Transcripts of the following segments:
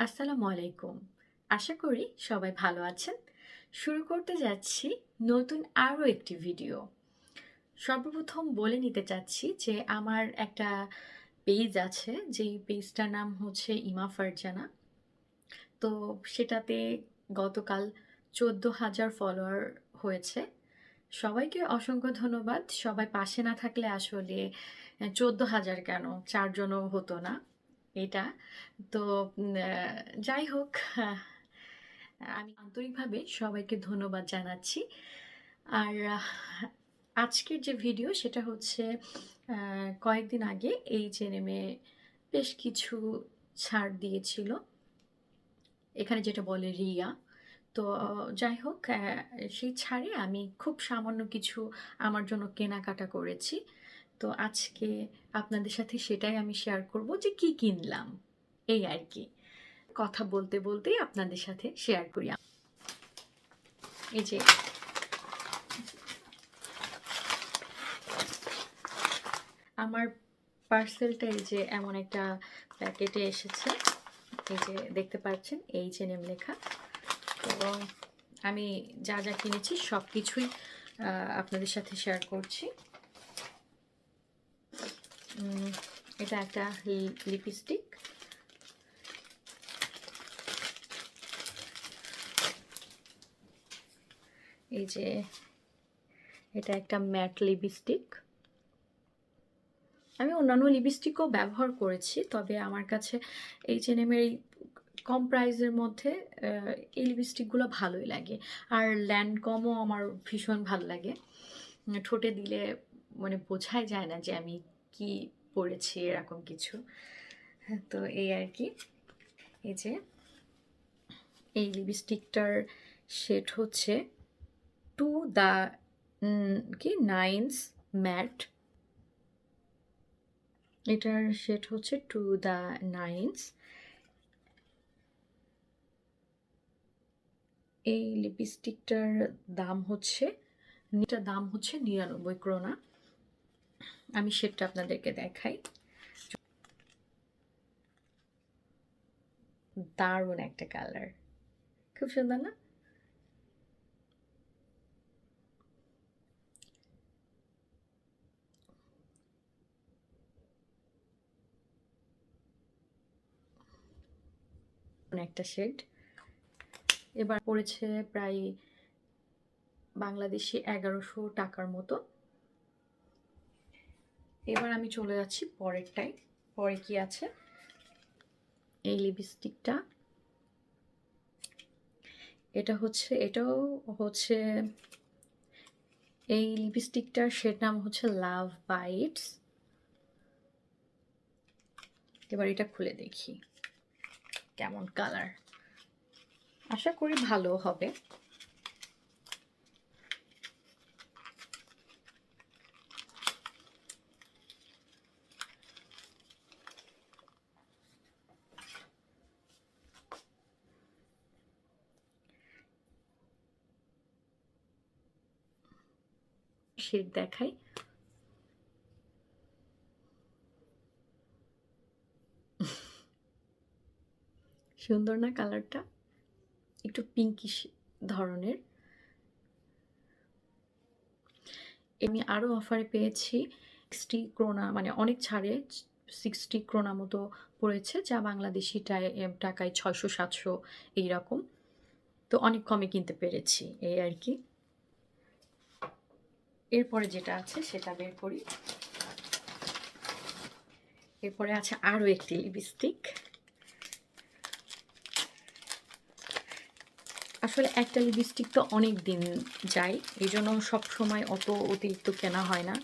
আসসালামু আলাইকুম। আশা করি সবাই ভালো আছেন। শুরু করতে যাচ্ছি নতুন আরও একটি ভিডিও। সর্বপ্রথম বলে নিতে চাচ্ছি যে আমার একটা পেজ আছে, যেই পেজটার নাম হচ্ছে ইমা ফারজানা। তো সেটাতে গতকাল চোদ্দ হাজার ফলোয়ার হয়েছে। সবাইকে অসংখ্য ধন্যবাদ। সবাই পাশে না থাকলে আসলে চোদ্দ হাজার কেন? চারজনও হতো না। এটা। তো যাই হোক, আমি আন্তরিকভাবে সবাইকে ধন্যবাদ জানাচ্ছি। আর, আজকের যে ভিডিও সেটা হচ্ছে কয়েকদিন আগে এই জেনেমে বেশ কিছু ছাড় দিয়েছিল। এখানে যেটা বলে রিয়া। তো, যাই হোক সেই ছাড়ে আমি খুব সামান্য কিছু আমার জন্য কেনাকাটা করেছি। তো, আজকে আপনাদের সাথে সেটাই আমি শেয়ার করব যে কি কিনলাম। এই আর কি। কথা বলতে বলতেই আপনাদের সাথে শেয়ার করি এই যে। আমার পার্সেলটা এই যে এমন একটা প্যাকেটে এসেছে। এই যে দেখতে পাচ্ছেন, এই যে নেম লেখা। এবং আমি যা যা কিনেছি সব কিছুই আপনাদের সাথে শেয়ার করছি। এটা একটা লিপস্টিক এই যে এটা একটা ম্যাট লিপস্টিক আমি অন্যান্য লিপস্টিকও ব্যবহার করেছি, তবে আমার কাছে এই জেনেমের এই কম প্রাইসের মধ্যে এই লিপস্টিকগুলো ভালোই লাগে। আর ল্যান্ড কমও আমার ভীষণ ভালো লাগে। ঠোঁটে দিলে মানে বোঝাই যায় না যে আমি কি পরেছি এরকম কিছু। হ্যাঁ, তো এই আর কি। এই যে এই লিপস্টিকটার শেড হচ্ছে টু দ্য কি নাইনস ম্যাট। এটার শেড হচ্ছে টু দ্য নাইনস। এই লিপস্টিকটার দাম হচ্ছে এটার দাম হচ্ছে নিরানব্বই ক্রোনা। আমি শেডটা আপনাদেরকে দেখাই। দারুণ একটা কালার। খুব সুন্দর না? একটা শেড। এবার পড়েছে প্রায় বাংলাদেশি এগারোশো টাকার মতো। এবার আমি চলে যাচ্ছি পরেরটাই পরে কি আছে? এই লিপস্টিকটা। এটা হচ্ছে, এটাও হচ্ছে, এই লিপস্টিকটার শেড নাম হচ্ছে লাভ বাইটস। এবার এটা খুলে দেখি, কেমন কালার। আশা করি ভালো হবে। শেড দেখাই। সুন্দর না কালারটা? একটু পিঙ্কিশ ধরনের। আমি আরও অফারে পেয়েছি সিক্সটি ক্রোনা মানে অনেক ছাড়ে সিক্সটি ক্রোনা মতো পড়েছে, যা বাংলাদেশি টাকায় ছয়শো সাতশো এইরকম। তো অনেক কমে কিনতে পেরেছি, এই আর কি। এরপরে যেটা আছে সেটা বের করি। এরপরে আছে আরও একটি লিপস্টিক আসলে একটা লিপস্টিক তো অনেক দিন যায় এই জন্য সবসময় অত অতিরিক্ত কেনা হয় না।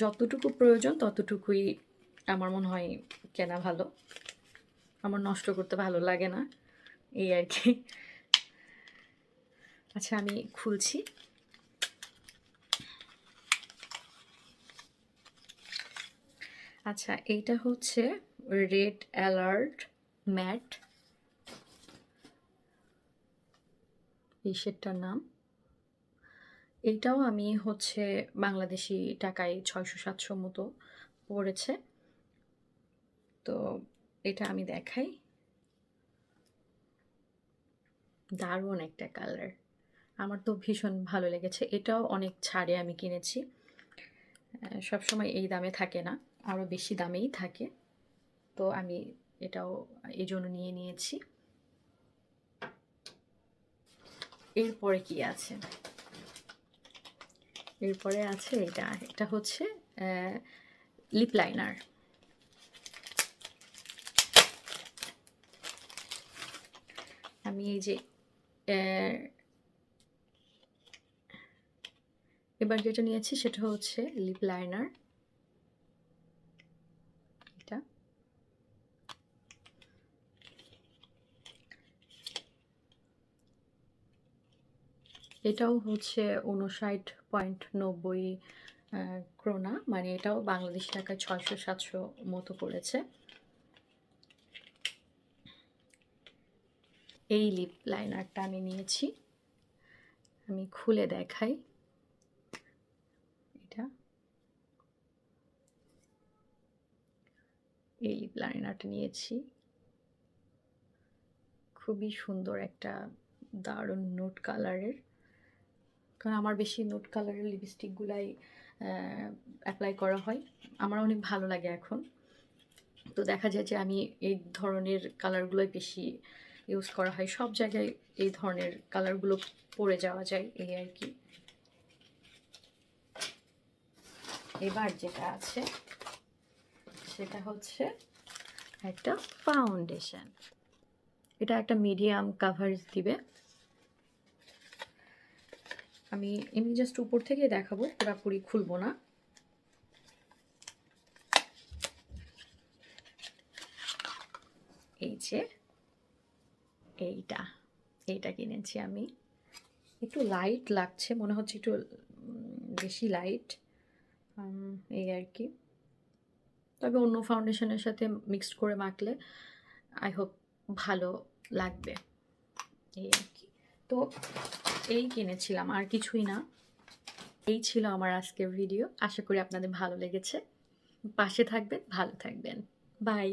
যতটুকু প্রয়োজন ততটুকুই আমার মনে হয় কেনা ভালো। আমার নষ্ট করতে ভালো লাগে না, এই আর কি। আচ্ছা আমি খুলছি। আচ্ছা এইটা হচ্ছে রেড অ্যালার্ট ম্যাট। এই শেডটার নাম। এইটাও আমি হচ্ছে বাংলাদেশি টাকায় ছয়শো সাতশো মতো পড়েছে। তো এটা আমি দেখাই। দারুণ একটা কালার। আমার তো ভীষণ ভালো লেগেছে। এটাও অনেক ছাড়ে আমি কিনেছি। সবসময় এই দামে থাকে না। আরও বেশি দামেই থাকে। তো আমি এটাও এই জন্য নিয়ে নিয়েছি। এরপরে কি আছে? এরপরে আছে এটা এটা হচ্ছে লিপ লাইনার আমি এই যে এবার যেটা নিয়েছি সেটা হচ্ছে লিপ লাইনার এটা এটাও হচ্ছে উনষাট পয়েন্ট নব্বই ক্রোনা। মানে এটাও বাংলাদেশ টাকায় ছয়শো, সাতশো মতো পড়েছে। এই লিপ লাইনারটা আমি নিয়েছি। আমি খুলে দেখাই। এটা। এই লিপ লাইনারটা নিয়েছি। খুবই সুন্দর একটা দারুণ নোট কালারের কারণ আমার বেশি নোট কালারের লিপস্টিকগুলাই অ্যাপ্লাই করা হয়। আমার অনেক ভালো লাগে এখন। তো দেখা যায় যে আমি এই ধরনের কালারগুলোই বেশি ইউজ করা হয়। সব জায়গায় এই ধরনের কালারগুলো পরে যাওয়া যায়, এই আর কি। এবার যেটা আছে, সেটা হচ্ছে একটা ফাউন্ডেশন এটা একটা মিডিয়াম কাভারেজ দিবে। আমি এমনি জাস্ট উপর থেকে দেখাবো, পুরোপুরি খুলবো না। এই যে, এইটা এইটা কিনেছি আমি। একটু লাইট লাগছে, মনে হচ্ছে একটু বেশি লাইট এই আর কি। তবে অন্য ফাউন্ডেশনের সাথে মিক্সড করে মাখলে আই হোপ ভালো লাগবে। এই আর কি। তো এই কিনেছিলাম, আর কিছুই না। এই ছিল আমার আজকের ভিডিও আশা করি আপনাদের ভালো লেগেছে। পাশে থাকবেন, ভালো থাকবেন। বাই